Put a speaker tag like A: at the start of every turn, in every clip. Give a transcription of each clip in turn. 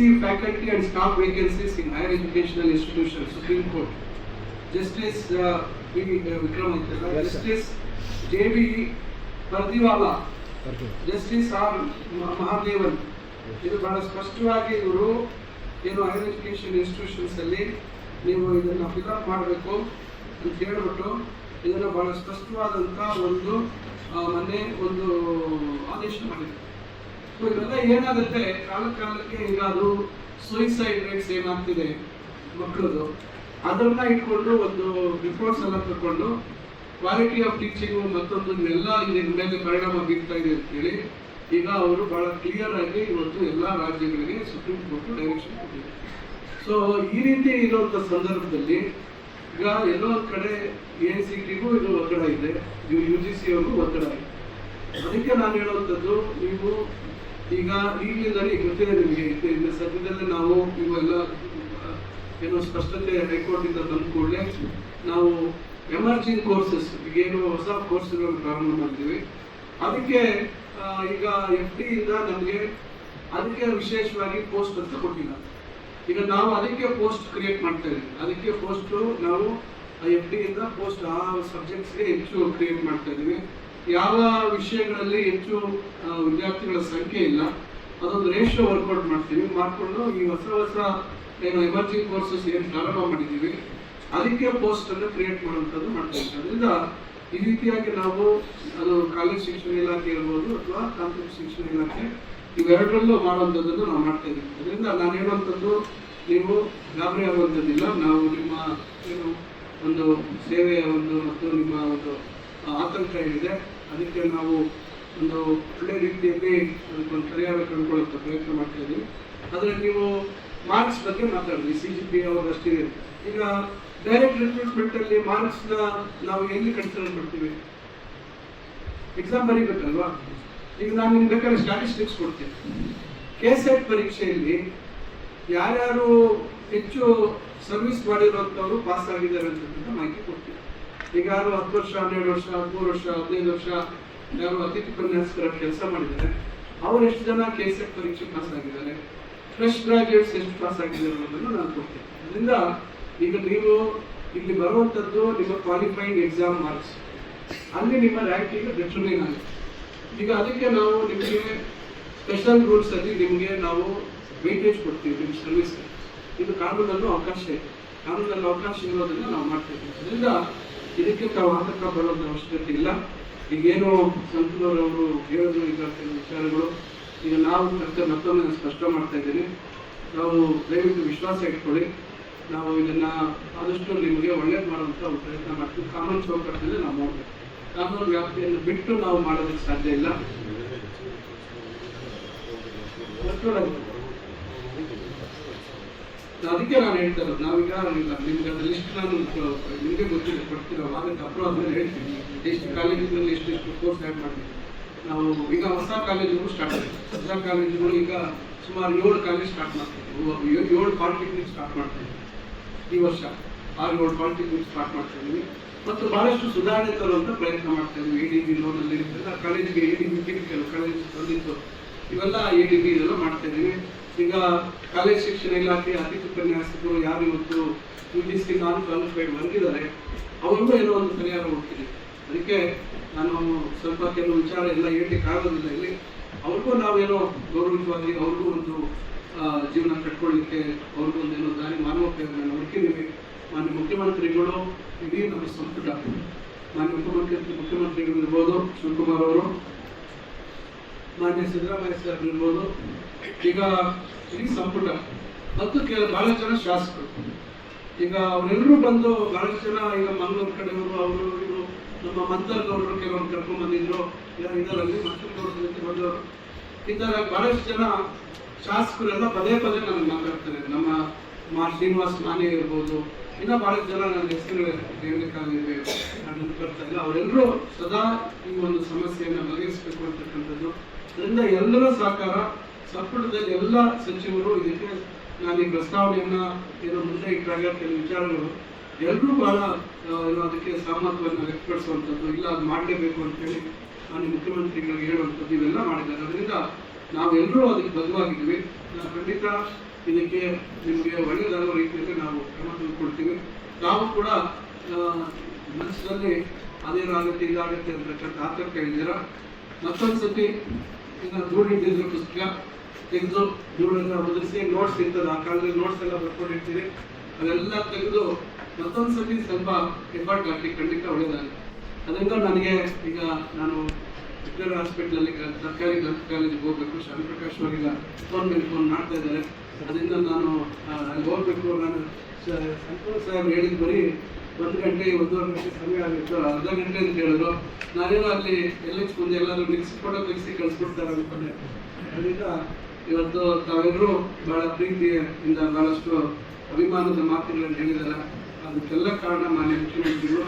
A: VC faculty and staff vacancies in higher educational institutions, Supreme Court. Justice uh, V. uh, Vikram
B: Yes.
A: Justice J.B. Pardiwala, justice R Mahadevan ಇದು ಬಹಳ ಸ್ಪಷ್ಟವಾಗಿ ಇವರು ಏನು higher education institutions ಅಲ್ಲಿ ನೀವು ಇದನ್ನ fill up ಮಾಡಬೇಕು ಅಂತ ಹೇಳ್ಬಿಟ್ಟು ಇದನ್ನ ಬಹಳ ಸ್ಪಷ್ಟವಾದಂತ ಒಂದು ಮೊನ್ನೆ ಒಂದು ಆದೇಶ ಮಾಡಿದ್ರು So ಇವೆಲ್ಲ ಏನಾಗುತ್ತೆ? ಕಾಲ ಕಾಲಕ್ಕೆ ಈಗ ಅದು ಸುಯಿಸೈಡ್ ರೇಟ್ಸ್ ಏನಾಗ್ತಿದೆ ಮಕ್ಕಳದು ಅದನ್ನ ಇಟ್ಕೊಂಡು ಒಂದು ರಿಪೋರ್ಟ್ಸ್ ಎಲ್ಲ ತಗೊಂಡು ಕ್ವಾಲಿಟಿ ಆಫ್ ಟೀಚಿಂಗ್ ಮತ್ತೊಂದು ಎಲ್ಲ ಇದ್ರ ಮೇಲೆ ಪರಿಣಾಮ ಬೀರ್ತಾ ಇದೆ ಅಂತ ಹೇಳಿ ಈಗ ಅವರು ಬಹಳ ಕ್ಲಿಯರ್ ಆಗಿ ಇವತ್ತು ಎಲ್ಲ ರಾಜ್ಯಗಳಿಗೆ ಸುಪ್ರೀಂ ಕೋರ್ಟ್ ಡೈರೆಕ್ಷನ್ ಕೊಟ್ಟಿದೆ. ಸೊ ಈ ರೀತಿ ಇರುವಂತ ಸಂದರ್ಭದಲ್ಲಿ ಈಗ ಎಲ್ಲೋ ಕಡೆ ಎ ಸಿ ಟಿಗೂ ಇದು ಒತ್ತಡ ಇದೆ, ಯು ಜಿ ಸಿ ಅವ್ರಿಗೂ ಒತ್ತಡ ಇದೆ. ಅದಕ್ಕೆ ನಾನು ಹೇಳುವಂಥದ್ದು, ನೀವು ಈಗ ಈಗಲಿಂದಲೇ ಗೊತ್ತಿದೆ ನಿಮಗೆ ಇನ್ನು ಸದ್ಯದಲ್ಲೇ ನಾವು ಇವೆಲ್ಲ ಏನೋ ಸ್ಪಷ್ಟತೆ ಹೈಕೋರ್ಟಿಂದ ಬಂದ ಕೂಡಲೇ ನಾವು ಎಮರ್ಜಿಂಗ್ ಕೋರ್ಸಸ್ ಈಗೇನು ಹೊಸ ಕೋರ್ಸ್ಗಳನ್ನು ಪ್ರಾರಂಭ ಮಾಡ್ತೀವಿ. ಅದಕ್ಕೆ ಈಗ ಎಫ್ ಡಿಯಿಂದ ನಮಗೆ ಅದಕ್ಕೆ ವಿಶೇಷವಾಗಿ ಪೋಸ್ಟ್ ಅಂತ ಕೊಟ್ಟಿಲ್ಲ. ಈಗ ನಾವು ಅದಕ್ಕೆ ಪೋಸ್ಟ್ ಕ್ರಿಯೇಟ್ ಮಾಡ್ತಾ ಅದಕ್ಕೆ ಪೋಸ್ಟ್ ನಾವು ಎಫ್ ಡಿಯಿಂದ ಪೋಸ್ಟ್ ಆ ಸಬ್ಜೆಕ್ಟ್ಸ್ಗೆ ಹೆಚ್ಚು ಕ್ರಿಯೇಟ್ ಮಾಡ್ತಾ ಇದ್ದೀವಿ. ಯಾವ ವಿಷಯಗಳಲ್ಲಿ ಹೆಚ್ಚು ವಿದ್ಯಾರ್ಥಿಗಳ ಸಂಖ್ಯೆ ಇಲ್ಲ, ಅದೊಂದು ರೇಷಿಯೋ ವರ್ಕೌಟ್ ಮಾಡ್ತೀವಿ. ಮಾಡಿಕೊಂಡು ಈ ಹೊಸ ಹೊಸ, ಏನು ಎಮರ್ಜಿಂಗ್ ಕೋರ್ಸಸ್ ಏನು ಪ್ರಾರಂಭ ಮಾಡಿದ್ದೀವಿ. ಅದಕ್ಕೆ ಪೋಸ್ಟನ್ನು ಕ್ರಿಯೇಟ್ ಮಾಡುವಂಥದ್ದು ಮಾಡ್ತಾ ಇದ್ದೀವಿ. ಅದರಿಂದ ಈ ರೀತಿಯಾಗಿ ನಾವು, ಅದು ಕಾಲೇಜ್ ಶಿಕ್ಷಣ ಇಲಾಖೆ ಇರ್ಬೋದು ಅಥವಾ ತಾಂತ್ರಿಕ ಶಿಕ್ಷಣ ಇಲಾಖೆ, ಇವೆರಡರಲ್ಲೂ ಮಾಡುವಂಥದ್ದನ್ನು ನಾವು ಮಾಡ್ತಾ ಇದ್ದೀವಿ. ಅದರಿಂದ ನಾನು ಹೇಳುವಂಥದ್ದು, ನೀವು ಗಾಬರಿ ಆಗುವಂಥದ್ದಿಲ್ಲ. ನಾವು ನಿಮ್ಮ, ಏನು, ಒಂದು ಸೇವೆಯ ಒಂದು, ಮತ್ತು ನಿಮ್ಮ ಒಂದು ಆತಂಕ ಏನಿದೆ, ಅದಕ್ಕೆ ನಾವು ಒಂದು ಒಳ್ಳೆ ರೀತಿಯಲ್ಲಿ ಅದಕ್ಕೊಂದು ಪರಿಹಾರ ಕಂಡುಕೊಳ್ಳುವಂಥ ಪ್ರಯತ್ನ ಮಾಡ್ತಾ ಇದ್ದೀವಿ. ಆದರೆ ನೀವು ಮಾರ್ಕ್ಸ್ ಬಗ್ಗೆ ಮಾತಾಡಿದ್ವಿ ಸಿ ಜಿ ಪಿ ಅವರಷ್ಟೇ ಈಗ ಡೈರೆಕ್ಟ್ ರಿಕ್ರೂಟ್ಮೆಂಟ್ ಅಲ್ಲಿ ಮಾರ್ಕ್ಸ್ನ ನಾವು ಎಲ್ಲಿ ಕನ್ಸಿಡರ್ ಮಾಡ್ತೀವಿ? ಎಕ್ಸಾಮ್ ಬರೀಬೇಕಲ್ವಾ? ಈಗ ನಾನು ನಿಮ್ಗೆ ಬೇಕಾದ್ರೆ ಸ್ಟಾಟಿಸ್ಟಿಕ್ಸ್ ಕೊಡ್ತೀನಿ. ಕೆ ಸೆಟ್ ಪರೀಕ್ಷೆಯಲ್ಲಿ ಯಾರ್ಯಾರು ಹೆಚ್ಚು ಸರ್ವಿಸ್ ಮಾಡಿರುವಂಥವ್ರು ಪಾಸ್ ಆಗಿದ್ದಾರೆ ಅಂತಕ್ಕಂಥ ಮಾಹಿತಿ ಕೊಡ್ತೀನಿ. ಈಗ ಯಾರು ಹತ್ತು ವರ್ಷ, ಹನ್ನೆರಡು ವರ್ಷ, ಹದಿಮೂರು ವರ್ಷ, ಹದಿನೈದು ವರ್ಷ ಯಾರು ಅತಿಥಿ ಉಪನ್ಯಾಸಕರ ಕೆಲಸ ಮಾಡಿದ್ದಾರೆ, ಅವ್ರು ಎಷ್ಟು ಜನ ಕೆ ಸೆಟ್ ಪರೀಕ್ಷೆ ಪಾಸ್ ಆಗಿದ್ದಾರೆ ಫ್ರೆಶ್ ಗ್ರಾಜುಯೇಟ್ಸ್ ಎಷ್ಟು ಪಾಸ್ ಆಗಿದ್ದಾರೆ ಅನ್ನೋದನ್ನು ನಾನು ಕೊಡ್ತೀನಿ ಅದರಿಂದ ಈಗ ನೀವು ಇಲ್ಲಿ ಬರುವಂಥದ್ದು ನಿಮ್ಮ ಕ್ವಾಲಿಫೈಡ್ ಎಕ್ಸಾಮ್ ಮಾರ್ಕ್ಸ್ ಅಲ್ಲಿ ನಿಮ್ಮ ರ್ಯಾಂಕಿಂಗ್ ಡಿಟರ್ಮಿನ್ ಆಗುತ್ತೆ ಈಗ ಅದಕ್ಕೆ ನಾವು ನಿಮಗೆ ಸ್ಪೆಷಲ್ ರೂಲ್ಸ್ ಅಲ್ಲಿ ನಿಮಗೆ ನಾವು ವೇಟೇಜ್ ಕೊಡ್ತೀವಿ, ನಿಮ್ಮ ಸರ್ವಿಸ್ ಇದು ಕಾನೂನಲ್ಲೂ ಅವಕಾಶ ಇದೆ. ಕಾನೂನಲ್ಲಿ ಅವಕಾಶ ಇರೋದನ್ನು ನಾವು ಮಾಡ್ತಾ ಇದ್ದೀವಿ ಅದರಿಂದ ಇದಕ್ಕೆ ವಾಹಕ ಬರೋದ್ರ ಅವಶ್ಯಕತೆ ಇಲ್ಲ. ಈಗೇನು ಸಂತದವರವರು ಹೇಳಿದ್ರು ಈಗ ವಿಚಾರಗಳು. ಈಗ ನಾವು ಮತ್ತೆ ಮತ್ತೊಮ್ಮೆ ಸ್ಪಷ್ಟ ಮಾಡ್ತಾ ಇದ್ದೀನಿ. ನಾವು ದಯವಿಟ್ಟು ವಿಶ್ವಾಸ ಇಟ್ಕೊಳ್ಳಿ. ನಾವು ಇದನ್ನ ಆದಷ್ಟು ನಿಮಗೆ ಒಳ್ಳೇದು ಮಾಡುವಂತ ಒಂದು ಪ್ರಯತ್ನ ಮಾಡ್ತೀವಿ. ಕಾನೂನು ಚೌಕಟ್ಟಿನಲ್ಲಿ ನಾವು ಮಾಡಬೇಕು ಕಾನೂನು ವ್ಯಾಪ್ತಿಯನ್ನು ಬಿಟ್ಟು ನಾವು ಮಾಡೋದಕ್ಕೆ ಸಾಧ್ಯ ಇಲ್ಲ. ಅದಕ್ಕೆ ನಾನು ಹೇಳ್ತಾ ಇರೋದು ನಾವೀಗ ನಿಮ್ಗೆ ಅದು ಲಿಸ್ಟ್ ನಾನು, ನಿಮಗೆ ಗೊತ್ತಿಲ್ಲ ಗೊತ್ತಿದೆ ಕೊಡ್ತೀರ ಅದಕ್ಕೆ ಅಪ್ರೂವ್ ಆದ್ಮೇಲೆ ಹೇಳ್ತೀನಿ. ಎಷ್ಟು ಕಾಲೇಜಿನಲ್ಲಿ ಎಷ್ಟು ಎಷ್ಟು ಕೋರ್ಸ್ ಆ್ಯಡ್ ಮಾಡ್ತೀವಿ. ನಾವು ಈಗ ಹೊಸ ಕಾಲೇಜುಗಳು ಸ್ಟಾರ್ಟ್ ಮಾಡ್ತೀವಿ ಹೊಸ ಕಾಲೇಜುಗಳು ಈಗ ಸುಮಾರು ಏಳು ಕಾಲೇಜ್ ಸ್ಟಾರ್ಟ್ ಮಾಡ್ತೀವಿ. ಏಳು ಪಾಲಿಟೆಕ್ನಿಕ್ ಸ್ಟಾರ್ಟ್ ಮಾಡ್ತೀವಿ. ಈ ವರ್ಷ ಆರು, ಏಳು ಪಾಲಿಟೆಕ್ನಿಕ್ ಸ್ಟಾರ್ಟ್ ಮಾಡ್ತಾ ಇದೀವಿ. ಮತ್ತು ಬಹಳಷ್ಟು ಸುಧಾರಣೆ ತರುವಂತ ಪ್ರಯತ್ನ ಮಾಡ್ತಾ ಇದ್ದೀವಿ ಎ ಡಿ ಬಿ ಲೋನಲ್ಲಿ ಇರ್ತದೆ. ಕಾಲೇಜಿಗೆ ಎ ಡಿ ಬಿ ಕೆಲವು ಕಾಲೇಜ್ ತಂದಿತ್ತು ಇವೆಲ್ಲ ಎ ಡಿ ಬಿ ಇದೆಲ್ಲ ಮಾಡ್ತಾ ಈಗ ಕಾಲೇಜ್ ಶಿಕ್ಷಣ ಇಲಾಖೆ ಅತಿಥಿ ಉಪನ್ಯಾಸಕರು ಯಾರು ಇವತ್ತು U G C non qualified ಬಂದಿದ್ದಾರೆ, ಅವರಿಗೂ ಏನೋ ಒಂದು ಪರಿಹಾರ ಹೋಗ್ತೀನಿ ಅದಕ್ಕೆ ನಾನು ಸ್ವಲ್ಪ ಕೆಲವು ವಿಚಾರ ಎಲ್ಲ ಹೇಳಲಿಕ್ಕೆ ಆಗೋದಿಲ್ಲ ಇಲ್ಲಿ. ಅವ್ರಿಗೂ ನಾವೇನೋ ಗೌರವಿತವಾಗಿ ಅವ್ರಿಗೂ ಒಂದು ಜೀವನ ಕಟ್ಕೊಳ್ಳಿಕ್ಕೆ ಅವ್ರಿಗೂ ಒಂದು ಏನೋ ದಾರಿ ಮಾನವೋಪಯೋಗವನ್ನು ಹುಡುಕಿದ್ದೀವಿ ಮಾನ್ಯ ಮುಖ್ಯಮಂತ್ರಿಗಳು, ಇಡೀ ನಮ್ಮ ಸಂಪುಟ, ಮಾನ್ಯ ಮುಖ್ಯಮಂತ್ರಿ ಮುಖ್ಯಮಂತ್ರಿಗಳು ಇರ್ಬೋದು, ಶಿವಕುಮಾರ್ ಅವರು ಮಾನ್ಯ ಸಿದ್ದರಾಮಯ್ಯ ಸರ್ ಇರ್ಬೋದು ಈಗ ಇಡೀ ಸಂಪುಟ, ಮತ್ತು ಕೆಲ ಬಹಳ ಜನ ಶಾಸಕರು. ಈಗ ಅವರೆಲ್ಲರೂ ಬಂದು ಬಹಳಷ್ಟು ಜನ ಈಗ ಮಂಗಳೂರು ಕಡೆಯವರು ಅವರು ಇವರು ನಮ್ಮ ಮಂತ್ರದವರು ಕೆಲವರು ಕರ್ಕೊಂಡು ಬಂದಿದ್ರು. ಇದರಲ್ಲಿ ಮತ್ತೊಂದು ಬಂದವರು. ಈ ತರ ಬಹಳಷ್ಟು ಜನ ಶಾಸಕರೆಲ್ಲ ಪದೇ ಪದೇ ನನಗೆ ಮಾತಾಡ್ತಾರೆ. ನಮ್ಮ ಮಾ ಶ್ರೀನಿವಾಸ್ ಮಾನೆ ಇರ್ಬೋದು ಇನ್ನ ಬಹಳಷ್ಟು ಜನ ನನ್ನ ಹೆಸರು ಹೇಳಲಿಕ್ಕಾಗಿದೆ ನಾನು ಬರ್ತಾ ಇಲ್ಲ. ಅವರೆಲ್ಲರೂ ಸದಾ ಈ ಒಂದು ಸಮಸ್ಯೆಯನ್ನು ಬಗೆಹರಿಸಬೇಕು ಅಂತಕ್ಕಂಥದ್ದು. ಅದರಿಂದ ಎಲ್ಲರ ಸಹಕಾರ, ಸಂಪುಟದಲ್ಲಿ ಎಲ್ಲ ಸಚಿವರು, ಇದಕ್ಕೆ ನಾನು ಈ ಪ್ರಸ್ತಾವನೆಯನ್ನ ಏನೋ ಮುಂದೆ ಇಟ್ಟಾಗ ಕೆಲವು ವಿಚಾರಗಳು. ಎಲ್ಲರೂ ಬಹಳ ಏನೋ ಅದಕ್ಕೆ ಸಹಮತವನ್ನು ವ್ಯಕ್ತಪಡಿಸುವಂಥದ್ದು, ಇಲ್ಲ ಅದು ಮಾಡಲೇಬೇಕು ಅಂತೇಳಿ ನಾನು ಮುಖ್ಯಮಂತ್ರಿಗಳಿಗೆ ಹೇಳುವಂಥದ್ದು ಇವೆಲ್ಲ ಮಾಡಿದ್ದಾರೆ. ಅದರಿಂದ ನಾವೆಲ್ಲರೂ ಅದಕ್ಕೆ ಬದ್ಧವಾಗಿದ್ದೀವಿ. ಖಂಡಿತ ಇದಕ್ಕೆ ನಿಮಗೆ ಒಳ್ಳೆಯದಾಗುವ ರೀತಿಯಲ್ಲಿ ನಾವು ಕ್ರಮ ತೆಗೆದುಕೊಳ್ತೀವಿ. ನಾವು ಕೂಡ ಮನಸ್ಸಿನಲ್ಲಿ ಅದೇನು ಆಗುತ್ತೆ ಇದಾಗುತ್ತೆ ಅಂತಕ್ಕಂಥ ಆತಂಕ ಇದ್ದೀರಾ ಮತ್ತೊಂದು ಸತಿ ಇನ್ನು ದೂಡಿಟ್ಟಿದ್ರು ಪುಸ್ತಕ, ತೆಗೆದು ದೂಡನ್ನು ಮುದ್ರಿಸಿ ನೋಟ್ಸ್ ಇರ್ತದೆ. ಆ ಕಾಲದಲ್ಲಿ ನೋಟ್ಸ್ ಎಲ್ಲ ಬರ್ಕೊಂಡಿರ್ತೀರಿ. ಅವೆಲ್ಲ ತೆಗೆದು ಮತ್ತೊಂದು ಸತಿ ಸ್ವಲ್ಪ ಎಫರ್ಟ್ ಹಾಕಿ ಖಂಡಿತ ಒಳ್ಳೆಯದಾಗುತ್ತೆ. ಅದರಿಂದ ನನಗೆ ಈಗ ನಾನು ವಿಜ್ಞಾನ ಹಾಸ್ಪಿಟ್ಲಲ್ಲಿ ಸರ್ಕಾರಿ ಗರ್ಲ್ಸ್ ಕಾಲೇಜಿಗೆ ಹೋಗ್ಬೇಕು. ಶಾಂತಿ ಪ್ರಕಾಶ್ ಅವರಿಗೆ ಫೋನ್ ಮೇಲೆ ಫೋನ್ ಮಾಡ್ತಾ ಇದ್ದಾರೆ. ಅದರಿಂದ ನಾನು ಅಲ್ಲಿ ಹೋಗ್ಬೇಕು ನಾನು ಸಂಪೂರ್ಣ ಸಾಹೇಬ್ ಹೇಳಿದ್ ಬರೀ ಒಂದು ಗಂಟೆ, ಒಂದೂವರೆ ಗಂಟೆ ಸಮಯ ಆಗಿತ್ತು. ಅರ್ಧ ಗಂಟೆ ಅಂತ ಹೇಳಿದ್ರು. ನಾನೇನೋ ಅಲ್ಲಿ ಎಲ್ ಎಚ್ ಮುಂದೆ ಎಲ್ಲರೂ ಮಿಕ್ಸಿ, ಫೋಟೋ ಮಿಕ್ಸಿ ಕಳಿಸ್ಕೊಡ್ತಾರೆ ಅನ್ಕೊಂಡೆ ಅದರಿಂದ ಇವತ್ತು ತಾವೆಲ್ಲರೂ ಬಹಳ ಪ್ರೀತಿಯಿಂದ ಬಹಳಷ್ಟು ಅಭಿಮಾನದ ಮಾತುಗಳನ್ನು ಹೇಳಿದಾರೆ. ಅದಕ್ಕೆಲ್ಲ ಕಾರಣ ಮಾನ್ಯ ಮುಖ್ಯಮಂತ್ರಿಗಳು.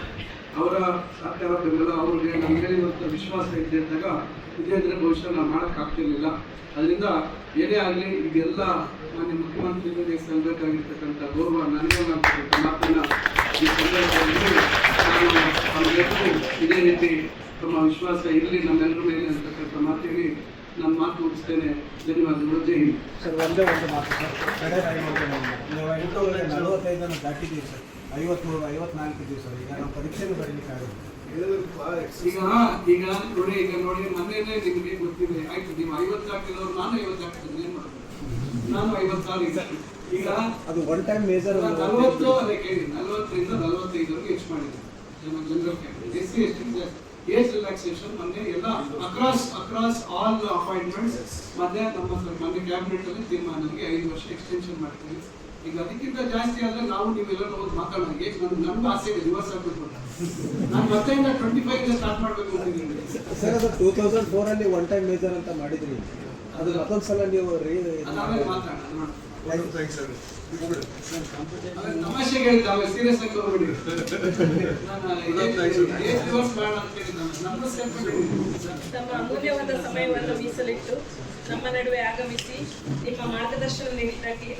A: ಅವರ ಸಹಕಾರ ಬೆಂಬಲ ಅವ್ರಿಗೆ ನಮ್ಮ ಮೇಲೆ ಇವತ್ತು ವಿಶ್ವಾಸ ಇದೆ ಅಂದಾಗ ಇದೇ ಇದ್ರೆ ಭವಿಷ್ಯ ನಾವು ಮಾಡೋಕ್ಕಾಗ್ತಿರ್ಲಿಲ್ಲ. ಅದರಿಂದ ಏನೇ ಆಗಲಿ, ಇದೆಲ್ಲ ಮಾನ್ಯ ಮುಖ್ಯಮಂತ್ರಿಗಳಿಗೆ ಸಲ್ಲಬೇಕಾಗಿರ್ತಕ್ಕಂಥ ಗೌರವ ನನಗೆ ಮಾತನ್ನ ಈ ಸಂದರ್ಭದಲ್ಲಿ ನಾನು ಇದೇ ರೀತಿ ತಮ್ಮ ವಿಶ್ವಾಸ ಇರಲಿ, ನಮ್ಮೆಲ್ಲರ ಮೇಲೆ ಅಂತಕ್ಕಂಥ ಮಾತಿಗೆ ನಾನು ಮಾತು ಮುಗಿಸ್ತೇನೆ. ಧನ್ಯವಾದಗಳು ಜೈ ಹಿಂದ್.
B: ಸರ್ ಒಂದೇ ಒಂದು ಮಾತು ಸರ್. ನಲವತ್ತೈದನ್ನು ದಾಟಿದ್ದೀವಿ ಸರ್. ಐವತ್ಮೂರು ಐವತ್ನಾಲ್ಕು ದಿವಸ ಈಗ ನಾವು ಪರೀಕ್ಷೆನೂ ಬರೀಲಿಕ್ಕೆ ಆಗುತ್ತೆ
A: ಈಗ ಈಗ ನೋಡಿ ಈಗ ನೋಡಿ ಮೊನ್ನೆನೇ ನಿಮಗೆ ಗೊತ್ತಿದೆ. ಆಯ್ತು ನೀವು ಐವತ್ತು ಹಾಕಿದವ್ರು ನಾನು ಐವತ್ತು ಹಾಕಿದ್ರೆ ಏನು ಮಾಡ್ತೀನಿ ನಾನು ಐವತ್ತಾರು ಈಗ. ಈಗ
B: ಅದು ಒನ್ ಟೈಮ್ ಮೇಜರ್
A: ನಲವತ್ತು ಅದೇ ಕೇಳಿ ನಲವತ್ತರಿಂದ ನಲವತ್ತೈದು ಹೆಚ್ಚು ಮಾಡಿದ್ದೀನಿ ನಮ್ಮ general category S C S T age relaxation ಮೊನ್ನೆ ಎಲ್ಲ ಅಕ್ರಾಸ್ ಅಕ್ರಾಸ್ ಆಲ್ ಅಪಾಯಿಂಟ್ಮೆಂಟ್ಸ್ ಮೊನ್ನೆ ನಮ್ಮ ಮೊನ್ನೆ ಕ್ಯಾಬಿನೆಟ್ ಅಲ್ಲಿ ತೀರ್ಮಾನ ನನಗೆ ಐದು ವರ್ಷ ಎಕ್ಸ್ಟೆನ್ಷನ್ ಮಾಡ್ತೀವಿ. ಈಗ ಅದಕ್ಕಿಂತ ಜಾಸ್ತಿ ಆದ್ರೆ ನಾವು ನೀವೆಲ್ಲ ಹೋಗಿ ಮಾತಾಡೋಣ. ನನ್ಗೆ ನನ್ಗೂ ಆಸೆ ಇದೆ ರಿವರ್ಸ್ ಆಗಬೇಕು ಅಂತ. ನಾನು ಮತ್ತೆ ಟ್ವೆಂಟಿ ಫೈವ್ ಇಂದ ಸ್ಟಾರ್ಟ್ ಮಾಡ್ಬೇಕು ಅಂತಿದ್ದೀನಿ.
B: ಸರ್ ಅದು ಟೂ ತೌಸಂಡ್ ಫೋರಲ್ಲಿ ಒನ್ ಟೈಮ್ ಮೇಜರ್ ಅಂತ ಮಾಡಿದ್ರಿ. ಅದು ಮತ್ತೊಂದು ಸಲ ನೀವು ರೀ
A: ಮಾತಾಡೋಣ ಥ್ಯಾಂಕ್ ಯು ಆಮೇಲೆ ಸೀರಿಯಸ್ ಆಗಿ ಅಂತ ಹೇಳಿದ್ದೆ
C: ತಮ್ಮ ಅಮೂಲ್ಯವಾದ ಸಮಯವನ್ನು ಮೀಸಲಿಟ್ಟು ನಮ್ಮ ನಡುವೆ ಆಗಮಿಸಿ ನಿಮ್ಮ ಮಾರ್ಗದರ್ಶನ ನೀಡಿದ್ದಕ್ಕೆ